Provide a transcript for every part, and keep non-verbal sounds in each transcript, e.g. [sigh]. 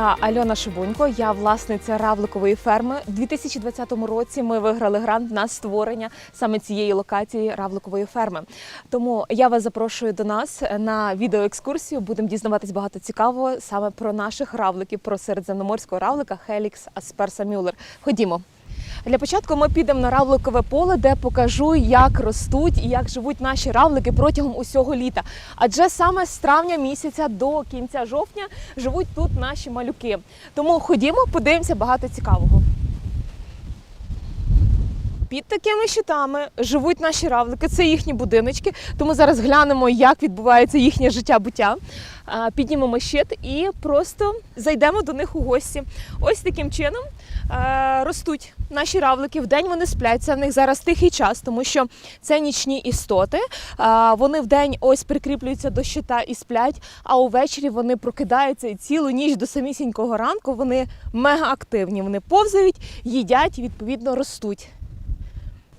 Я Альона Шибунько, я власниця равликової ферми. У 2020 році ми виграли грант на створення саме цієї локації равликової ферми. Тому я вас запрошую до нас на відеоекскурсію. Будемо дізнаватись багато цікавого саме про наших равликів, про середземноморського равлика Хелікс Асперса Мюллер. Ходімо. Для початку ми підемо на равликове поле, де покажу, як ростуть і як живуть наші равлики протягом усього літа. Адже саме з травня місяця до кінця жовтня живуть тут наші малюки. Тому ходімо, подивимося багато цікавого. Під такими щитами живуть наші равлики, це їхні будиночки. Тому зараз глянемо, як відбувається їхнє життя буття. Піднімемо щит і просто зайдемо до них у гості. Ось таким чином ростуть наші равлики. Вдень вони сплять. Це в них зараз тихий час, тому що це нічні істоти. Вони вдень ось прикріплюються до щита і сплять, а увечері вони прокидаються і цілу ніч до самісінького ранку вони мега активні. Вони повзають, їдять відповідно ростуть.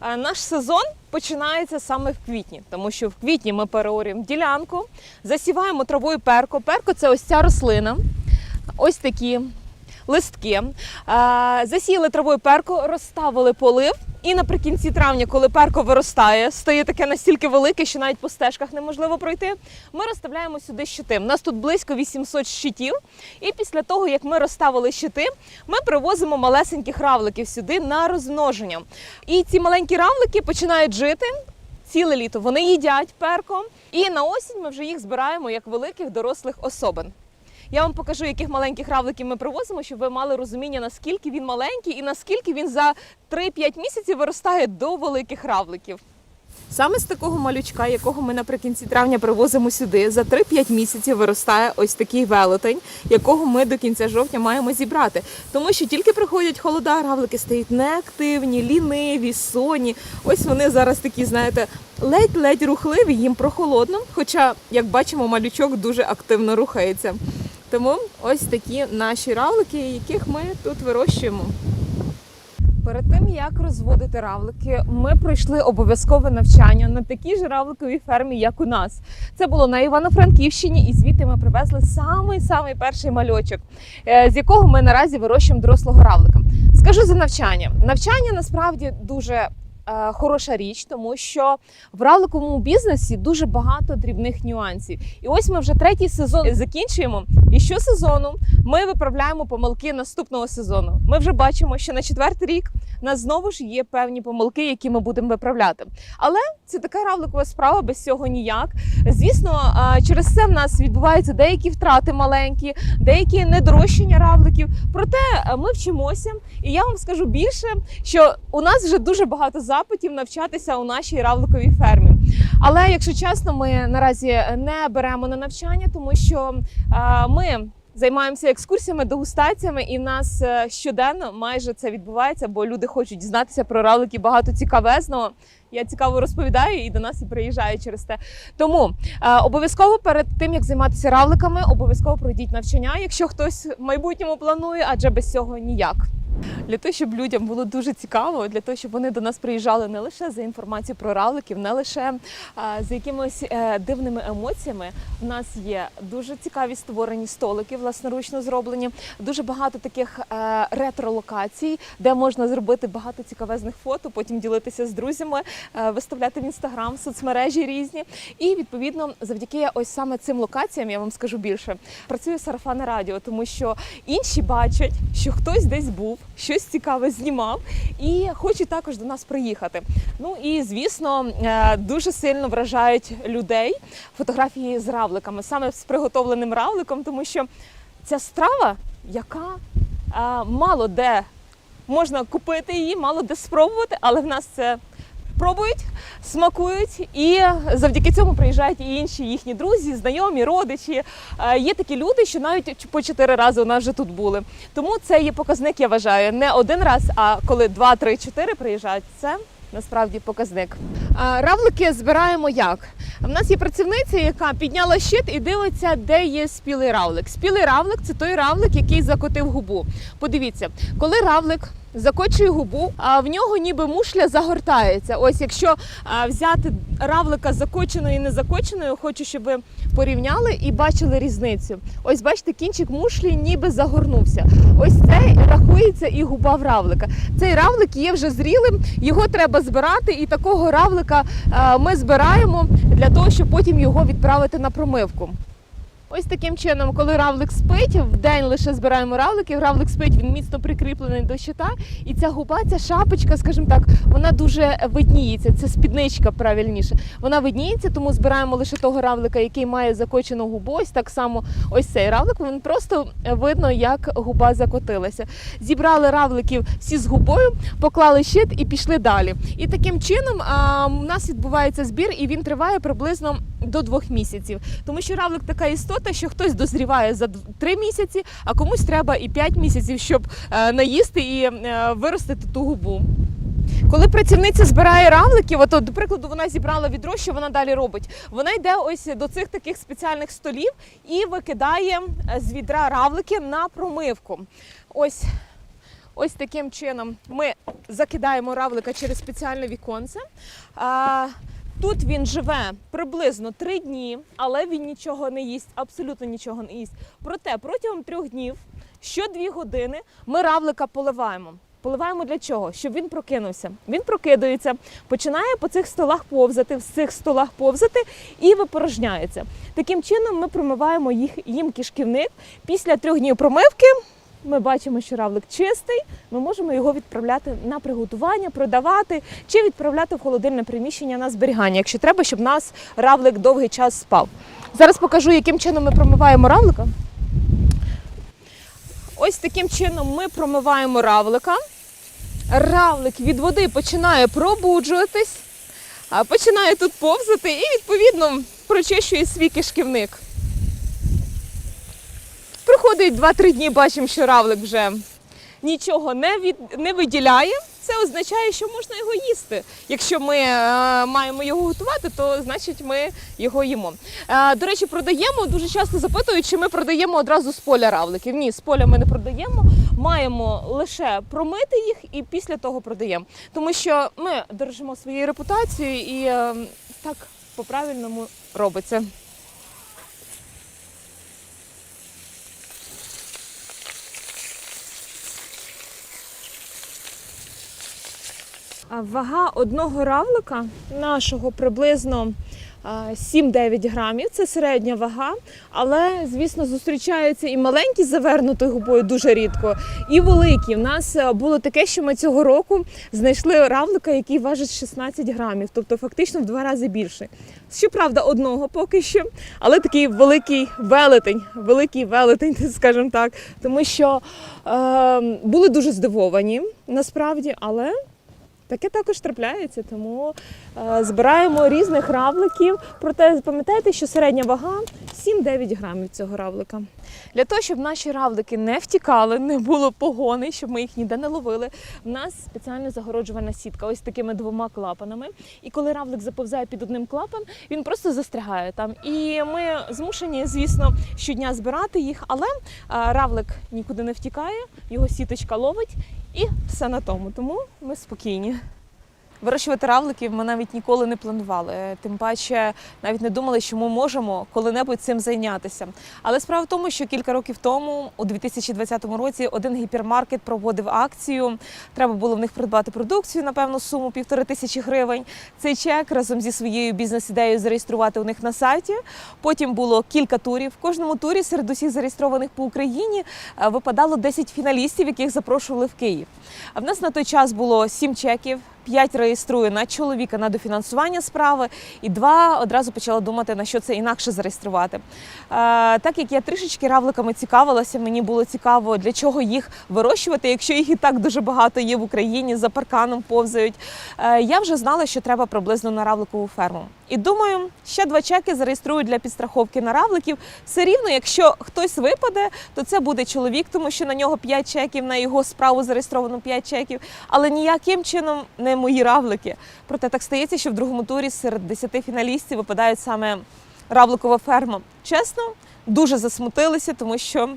А Наш сезон починається саме в квітні, тому що в квітні ми переорюємо ділянку, засіваємо травою перко. Перко це ось ця рослина, ось такі листки. А, Засіяли травою перко, розставили полив. І наприкінці травня, коли перко виростає, стає таке настільки велике, що навіть по стежках неможливо пройти. Ми розставляємо сюди щити. У нас тут близько 800 щитів. І після того, як ми розставили щити, ми привозимо малесеньких равликів сюди на розмноження. І ці маленькі равлики починають жити. Ціле літо вони їдять перко, і на осінь ми вже їх збираємо як великих дорослих особин. Я вам покажу, яких маленьких равликів ми привозимо, щоб ви мали розуміння, наскільки він маленький і наскільки він за 3-5 місяців виростає до великих равликів. Саме з такого малючка, якого ми наприкінці травня привозимо сюди, за 3-5 місяців виростає ось такий велетень, якого ми до кінця жовтня маємо зібрати. Тому що тільки приходять холода, равлики стають неактивні, ліниві, сонні. Ось вони зараз такі, знаєте, ледь-ледь рухливі, їм прохолодно. Хоча, як бачимо, малючок дуже активно рухається. Тому ось такі наші равлики, яких ми тут вирощуємо. Перед тим як розводити равлики, ми пройшли обов'язкове навчання на такій ж равликовій фермі, як у нас. Це було на Івано-Франківщині, і звідти ми привезли самий самий перший мальочок, е, з якого ми наразі вирощуємо дорослого равлика. Скажу за навчання. Навчання насправді дуже хороша річ, тому що в равликовому бізнесі дуже багато дрібних нюансів. І ось ми вже третій сезон закінчуємо. І щосезону ми виправляємо помилки наступного сезону. Ми вже бачимо, що на четвертий рік у нас знову ж є певні помилки, які ми будемо виправляти. Але це така равликова справа, без цього ніяк. Звісно, через це в нас відбуваються деякі втрати маленькі, деякі недорощення равликів. Проте ми вчимося, і я вам скажу більше, що у нас вже дуже багато запитів навчатися у нашій равликовій фермі. Але якщо чесно, ми наразі не беремо на навчання, тому що а, ми. Займаємося екскурсіями, дегустаціями, і в нас е, щоденно майже це відбувається, бо люди хочуть дізнатися про равлики багато цікавезного. Я цікаво розповідаю і до нас і приїжджають через те. Тому е, обов'язково перед тим як займатися равликами, обов'язково пройдіть навчання, якщо хтось в майбутньому планує, адже без цього ніяк. Для того, щоб людям було дуже цікаво, для того, щоб вони до нас приїжджали не лише за інформацією про равликів, не лише а, за якимись е, дивними емоціями. У нас є дуже цікаві створені столики, власноручно зроблені. Дуже багато таких е, ретро-локацій, де можна зробити багато цікавезних фото, потім ділитися з друзями, е, виставляти в інстаграм, соцмережі різні. І відповідно, завдяки ось саме цим локаціям, я вам скажу більше, працює сарафанне радіо, тому що інші бачать, що хтось десь був, щось цікаве знімав і хоче також до нас приїхати. Ну і звісно, е, дуже сильно вражають людей фотографії з равликами, саме з приготовленим равликом, тому що ця страва, яка е, мало де можна купити її, мало де спробувати, але в нас це пробують, смакують, і завдяки цьому приїжджають і інші їхні друзі, знайомі, родичі. Е, Є такі люди, що навіть по чотири рази у нас вже тут були. Тому це є показник, я вважаю, не один раз, а коли два, три, чотири приїжджають, це насправді показник. Равлики збираємо як? В нас є працівниця, яка підняла щит і дивиться, де є спілий равлик. Спілий равлик це той равлик, який закотив губу. Подивіться, коли равлик закочує губу, а в нього ніби мушля загортається. Ось якщо взяти равлика закоченою і незакоченою, хочу, щоб ви порівняли і бачили різницю. Ось бачите, кінчик мушлі ніби загорнувся. Ось це рахується і губа в равлика. Цей равлик є вже зрілим, його треба збирати, і такого равлика ми збираємо для того, щоб потім його відправити на промивку. Ось таким чином, коли равлик спить, в день лише збираємо равликів. Равлик спить, він міцно прикріплений до щита. І ця губа, ця шапочка, скажімо так, вона дуже видніється. Це спідничка правильніше. Вона видніється, тому збираємо лише того равлика, який має закочену губу. Ось так само ось цей равлик. Він просто видно, як губа закотилася. Зібрали равликів всі з губою, поклали щит і пішли далі. І таким чином а, у нас відбувається збір, і він триває приблизно до двох місяців. Тому що равлик така істота, що хтось дозріває за дв- три місяці, а комусь треба і п'ять місяців, щоб е, наїсти і е, виростити ту губу. Коли працівниця збирає равликів, от, до прикладу, вона зібрала відро, що вона далі робить? Вона йде ось до цих таких спеціальних столів і викидає е, з відра равлики на промивку. Ось, ось таким чином ми закидаємо равлика через спеціальне віконце. Тут він живе приблизно три дні, але він нічого не їсть, абсолютно нічого не їсть. Проте протягом трьох днів, що дві години, ми равлика поливаємо. Поливаємо для чого? Щоб він прокинувся. Він прокидається, починає по цих столах повзати, в цих столах повзати і випорожняється. Таким чином ми промиваємо їх їм кишківник. Після трьох днів промивки ми бачимо, що равлик чистий. Ми можемо його відправляти на приготування, продавати чи відправляти в холодильне приміщення на зберігання, якщо треба, щоб нас равлик довгий час спав. Зараз покажу, яким чином ми промиваємо равлика. Ось таким чином ми промиваємо равлика. Равлик від води починає пробуджуватись, починає тут повзати і, відповідно, прочищує свій кишківник. Проходить 2-3 дні, бачимо, що равлик вже нічого не, від, не виділяє. Це означає, що можна його їсти. Якщо ми е, маємо його готувати, то значить ми його їмо. Е, до речі, продаємо дуже часто запитують, чи ми продаємо одразу з поля равликів. Ні, з поля ми не продаємо. Маємо лише промити їх і після того продаємо. Тому що ми дорожимо своєю репутацією і е, так по-правильному робиться. Вага одного равлика нашого приблизно 7-9 грамів. Це середня вага. Але, звісно, зустрічаються і маленькі з губою дуже рідко, і великі. У нас е, було таке, що ми цього року знайшли равлика, який важить 16 грамів, тобто фактично в два рази більше. Щоправда, одного поки що, але такий великий велетень, великий велетень, [laughs] скажімо так, тому що е, були дуже здивовані насправді, але. Таке також трапляється, тому е, збираємо різних равликів. Проте пам'ятайте, що середня вага 7-9 грамів цього равлика. Для того, щоб наші равлики не втікали, не було погони, щоб ми їх ніде не ловили. В нас спеціально загороджувана сітка, ось такими двома клапанами. І коли равлик заповзає під одним клапан, він просто застрягає там. І ми змушені, звісно, щодня збирати їх, але е, равлик нікуди не втікає, його сіточка ловить. І все на тому. Тому ми спокійні. Вирощувати равликів ми навіть ніколи не планували. Тим паче навіть не думали, що ми можемо коли-небудь цим зайнятися. Але справа в тому, що кілька років тому, у 2020 році, один гіпермаркет проводив акцію. Треба було в них придбати продукцію на певну суму півтори тисячі гривень. Цей чек разом зі своєю бізнес-ідеєю зареєструвати у них на сайті. Потім було кілька турів. В кожному турі серед усіх зареєстрованих по Україні е, випадало 10 фіналістів, яких запрошували в Київ. А в нас на той час було 7 чеків. П'ять реєструю на чоловіка на дофінансування справи, і два одразу почала думати, на що це інакше зареєструвати. Е, так як я трішечки равликами цікавилася, мені було цікаво, для чого їх вирощувати, якщо їх і так дуже багато є в Україні, за парканом повзають. Е, я вже знала, що треба приблизно на равликову ферму. І думаю, ще два чеки зареєструю для підстраховки на равликів. Все рівно, якщо хтось випаде, то це буде чоловік, тому що на нього 5 чеків, на його справу зареєстровано 5 чеків, але ніяким чином не мої равлики. Проте так стається, що в другому турі серед 10 фіналістів випадають саме равликова ферма. Чесно, дуже засмутилися, тому що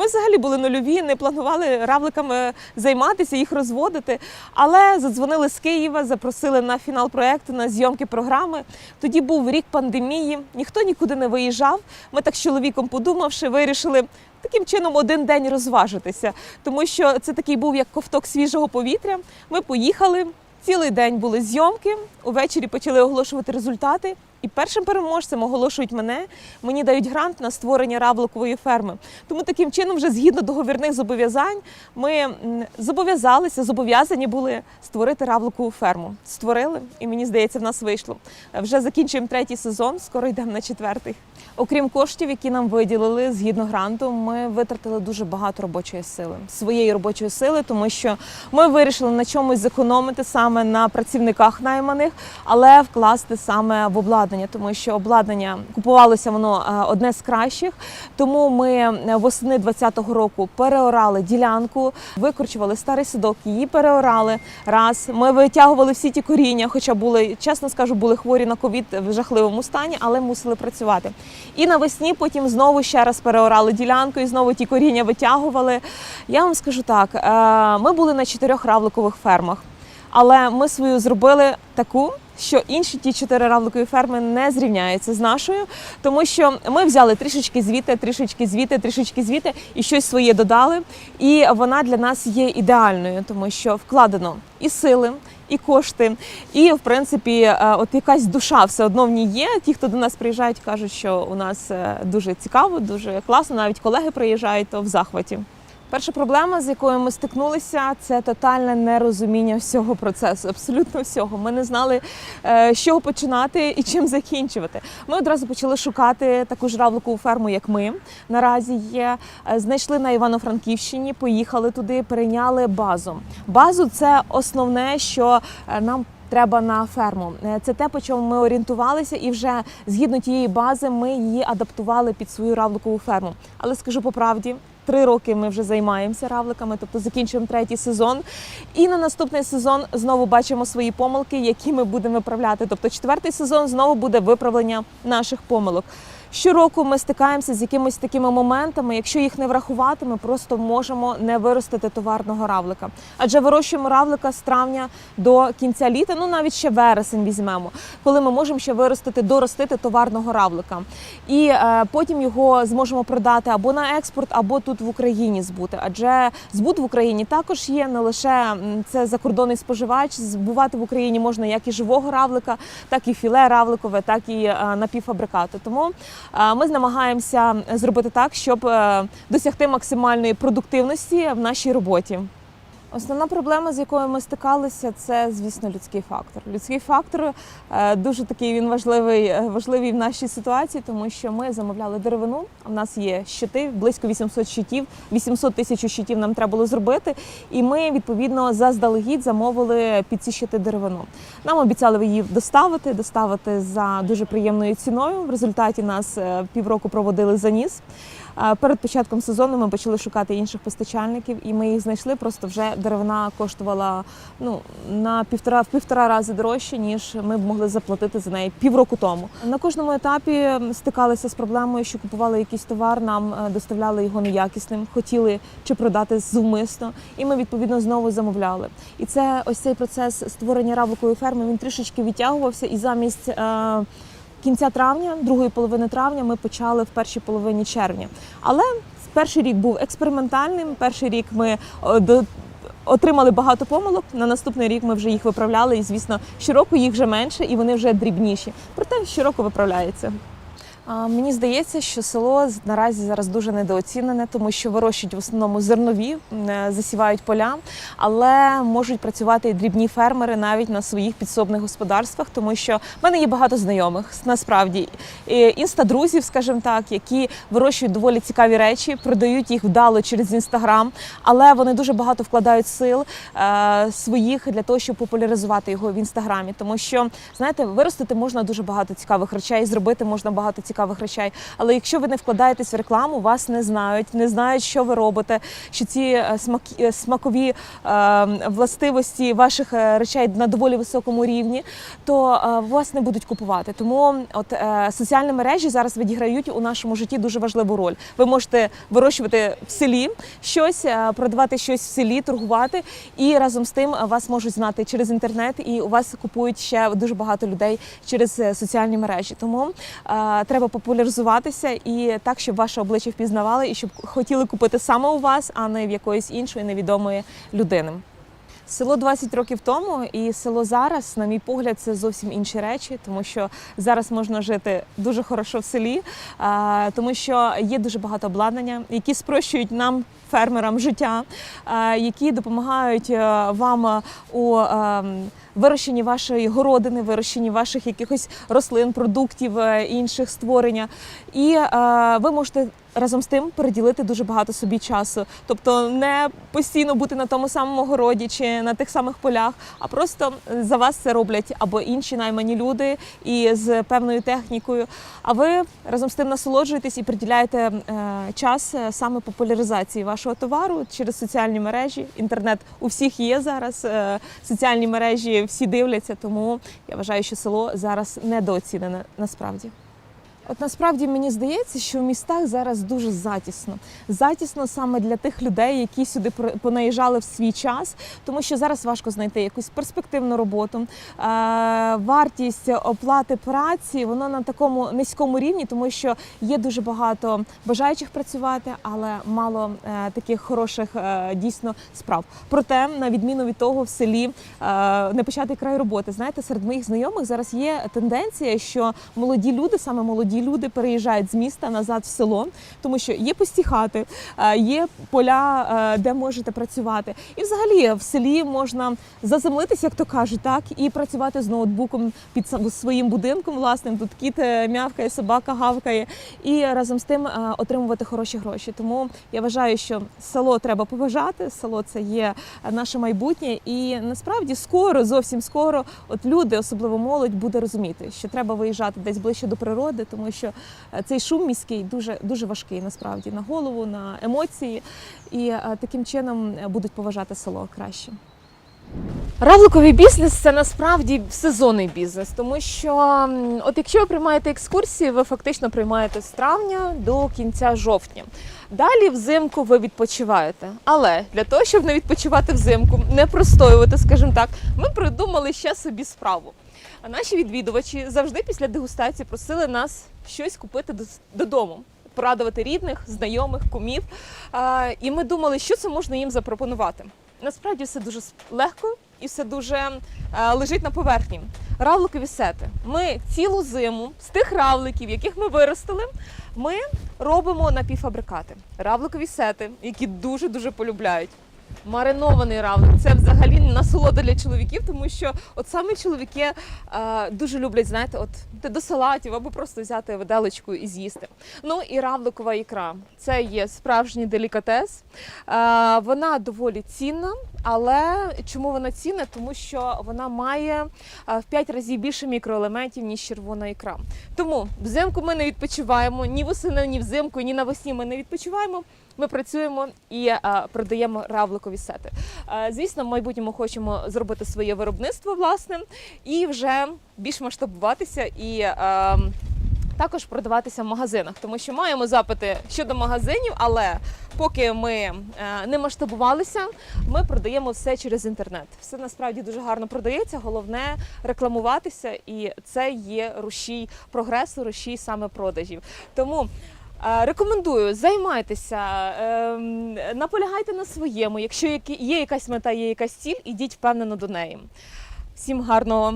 Ми взагалі були нульові, не планували равликами займатися, їх розводити. Але задзвонили з Києва, запросили на фінал проекту, на зйомки програми. Тоді був рік пандемії, ніхто нікуди не виїжджав. Ми так з чоловіком подумавши, вирішили. Таким чином один день розважитися, тому що це такий був як ковток свіжого повітря. Ми поїхали, цілий день були зйомки. Увечері почали оголошувати результати. І першим переможцем оголошують мене. Мені дають грант на створення равликової ферми. Тому таким чином, вже згідно договірних зобов'язань, ми зобов'язалися, зобов'язані були створити равликову ферму. Створили, і мені здається, в нас вийшло. Вже закінчуємо третій сезон, скоро йдемо на четвертий. Окрім коштів, які нам виділили згідно гранту, ми витратили дуже багато робочої сили, своєї робочої сили, тому що ми вирішили на чомусь зекономити саме на працівниках найманих, але вкласти саме в обладнання, тому що обладнання купувалося воно е, одне з кращих. Тому ми е, восени 2020 року переорали ділянку, викорчували старий садок, її переорали. Раз ми витягували всі ті коріння, хоча були, чесно скажу, були хворі на ковід в жахливому стані, але мусили працювати. І навесні потім знову ще раз переорали ділянку і знову ті коріння витягували. Я вам скажу так: е, ми були на чотирьох равликових фермах, але ми свою зробили таку. Що інші ті чотири равликові ферми не зрівняються з нашою, тому що ми взяли трішечки звідти, трішечки звідти, трішечки звідти і щось своє додали. І вона для нас є ідеальною, тому що вкладено і сили, і кошти, і в принципі, е, от якась душа все одно в ній є. Ті, хто до нас приїжджають, кажуть, що у нас е, дуже цікаво, дуже класно. Навіть колеги приїжджають, то в захваті. Перша проблема, з якою ми стикнулися, це тотальне нерозуміння всього процесу, абсолютно всього. Ми не знали, е, з чого починати і чим закінчувати. Ми одразу почали шукати таку ж равликову ферму, як ми наразі є. Е, Знайшли на Івано-Франківщині, поїхали туди, перейняли базу. Базу це основне, що е, нам. Треба на ферму. Це те, по чому ми орієнтувалися, і вже згідно тієї бази ми її адаптували під свою равликову ферму. Але скажу по правді, три роки ми вже займаємося равликами, тобто закінчуємо третій сезон. І на наступний сезон знову бачимо свої помилки, які ми будемо виправляти. Тобто, четвертий сезон знову буде виправлення наших помилок. Щороку ми стикаємося з якимись такими моментами. Якщо їх не врахувати, ми просто можемо не виростити товарного равлика. Адже вирощуємо равлика з травня до кінця літа, ну навіть ще вересень візьмемо, коли ми можемо ще виростити, доростити товарного равлика. І е, потім його зможемо продати або на експорт, або тут в Україні збути. Адже збут в Україні також є не лише це закордонний споживач. Збувати в Україні можна як і живого равлика, так і філе равликове, так і е, напівфабрикати. Тому ми намагаємося зробити так, щоб е, досягти максимальної продуктивності в нашій роботі. Основна проблема, з якою ми стикалися, це звісно людський фактор. Людський фактор е, дуже такий він важливий, е, важливий в нашій ситуації, тому що ми замовляли деревину. У нас є щити, близько 800 щитів, 800 тисяч щитів нам треба було зробити. І ми відповідно заздалегідь замовили під ці щити деревину. Нам обіцяли її доставити, доставити за дуже приємною ціною. В результаті нас е, півроку проводили за ніс. Перед початком сезону ми почали шукати інших постачальників, і ми їх знайшли. Просто вже деревина коштувала ну на півтора в півтора рази дорожче, ніж ми б могли заплатити за неї півроку тому. На кожному етапі стикалися з проблемою, що купували якийсь товар, нам е, доставляли його неякісним, хотіли чи продати зумисно, і ми відповідно знову замовляли. І це ось цей процес створення равликової ферми. Він трішечки відтягувався, і замість. Е, кінця травня, другої половини травня, ми почали в першій половині червня. Але перший рік був експериментальним. Перший рік ми е, до- отримали багато помилок. На наступний рік ми вже їх виправляли. І звісно, щороку їх вже менше, і вони вже дрібніші. Проте щороку виправляється. Мені здається, що село наразі зараз дуже недооцінене, тому що вирощують в основному зернові, е, засівають поля, але можуть працювати і дрібні фермери навіть на своїх підсобних господарствах, тому що в мене є багато знайомих насправді інстадрузів, скажімо так, які вирощують доволі цікаві речі, продають їх вдало через інстаграм, але вони дуже багато вкладають сил е, своїх для того, щоб популяризувати його в інстаграмі. Тому що знаєте, виростити можна дуже багато цікавих речей, зробити можна багато цікавих цікавих речей. Але якщо ви не вкладаєтесь в рекламу, вас не знають, не знають, що ви робите, що ці е, смаки- е, смакові е, властивості ваших е, речей на доволі високому рівні, то е, вас не будуть купувати. Тому от е, соціальні мережі зараз відіграють у нашому житті дуже важливу роль. Ви можете вирощувати в селі щось, продавати щось в селі, торгувати, і разом з тим вас можуть знати через інтернет, і у вас купують ще дуже багато людей через соціальні мережі. Тому е, треба популяризуватися і так, щоб ваше обличчя впізнавали, і щоб хотіли купити саме у вас, а не в якоїсь іншої невідомої людини. Село 20 років тому і село зараз, на мій погляд, це зовсім інші речі, тому що зараз можна жити дуже хорошо в селі, тому що є дуже багато обладнання, які спрощують нам, фермерам, життя, які допомагають е, вам у е, вирощенні вашої городини, вирощенні ваших якихось рослин, продуктів е, інших створення. І ви можете разом з тим приділити дуже багато собі часу. Тобто не постійно бути на тому самому городі чи на тих самих полях, а просто за вас це роблять або інші наймані люди і з певною технікою. А ви разом з тим насолоджуєтесь і приділяєте е, час е, саме популяризації вашого товару через соціальні мережі. Інтернет у всіх є зараз. е, Соціальні мережі всі дивляться, тому я вважаю, що село зараз недооцінене насправді. От насправді мені здається, що в містах зараз дуже затісно. Затісно саме для тих людей, які сюди понаїжджали в свій час, тому що зараз важко знайти якусь перспективну роботу. Е, вартість оплати праці воно на такому низькому рівні, тому що є дуже багато бажаючих працювати, але мало е, таких хороших е, дійсно справ. Проте, на відміну від того, в селі не початий край роботи. Знаєте, серед моїх знайомих зараз є тенденція, що молоді люди, саме молоді люди, переїжджають з міста назад в село, тому що є пусті хати, е, є поля, е, де можете працювати. І взагалі в селі можна заземлитися, як то кажуть, так і працювати з ноутбуком під своїм будинком. Власним тут кіт е, мявкає, собака гавкає, і разом з тим отримувати хороші гроші. Тому я вважаю, що село треба поважати. Село це є наше майбутнє, і насправді скоро, зовсім скоро, от люди, особливо молодь, буде розуміти, що треба виїжджати десь ближче до природи, тому що е, цей шум міський дуже дуже важкий насправді на голову, на емоції, і е, таким чином е, будуть поважати село краще. Равликовий бізнес це насправді сезонний бізнес, тому що от якщо ви приймаєте екскурсії, ви фактично приймаєте з травня до кінця жовтня. Далі взимку ви відпочиваєте. Але для того, щоб не відпочивати взимку, не простоювати, скажімо так, ми придумали ще собі справу. А наші відвідувачі завжди після дегустації просили нас щось купити додому. Порадувати рідних, знайомих, кумів. І ми думали, що це можна їм запропонувати. Насправді все дуже легко і все дуже е, лежить на поверхні. Равликові сети. Ми цілу зиму з тих равликів, яких ми виростили, ми робимо напівфабрикати. Равликові сети, які дуже дуже полюбляють. Маринований равлик це взагалі насолода для чоловіків, тому що от саме чоловіки е, дуже люблять, знаєте, от до салатів або просто взяти виделочку і з'їсти. Ну і равликова ікра. Це є справжній делікатес. Е, вона доволі цінна, але чому вона цінна? Тому що вона має е, в 5 разів більше мікроелементів, ніж червона ікра. Тому взимку ми не відпочиваємо ні восени, ні взимку, ні навесні ми не відпочиваємо. Ми працюємо і е, продаємо равликові сети. Е, звісно, в майбутньому хочемо зробити своє виробництво власне і вже більш масштабуватися і. Е, також продаватися в магазинах, тому що маємо запити щодо магазинів, але поки ми е, не масштабувалися, ми продаємо все через інтернет. Все насправді дуже гарно продається. Головне рекламуватися, і це є рушій прогресу, рушій саме продажів. Тому е, рекомендую займайтеся, ем, наполягайте на своєму. Якщо є якась мета, є якась ціль, ідіть впевнено до неї. Всім гарного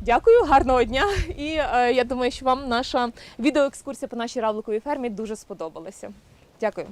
Дякую, гарного дня. І е, я думаю, що вам наша відеоекскурсія по нашій равликовій фермі дуже сподобалася. Дякую.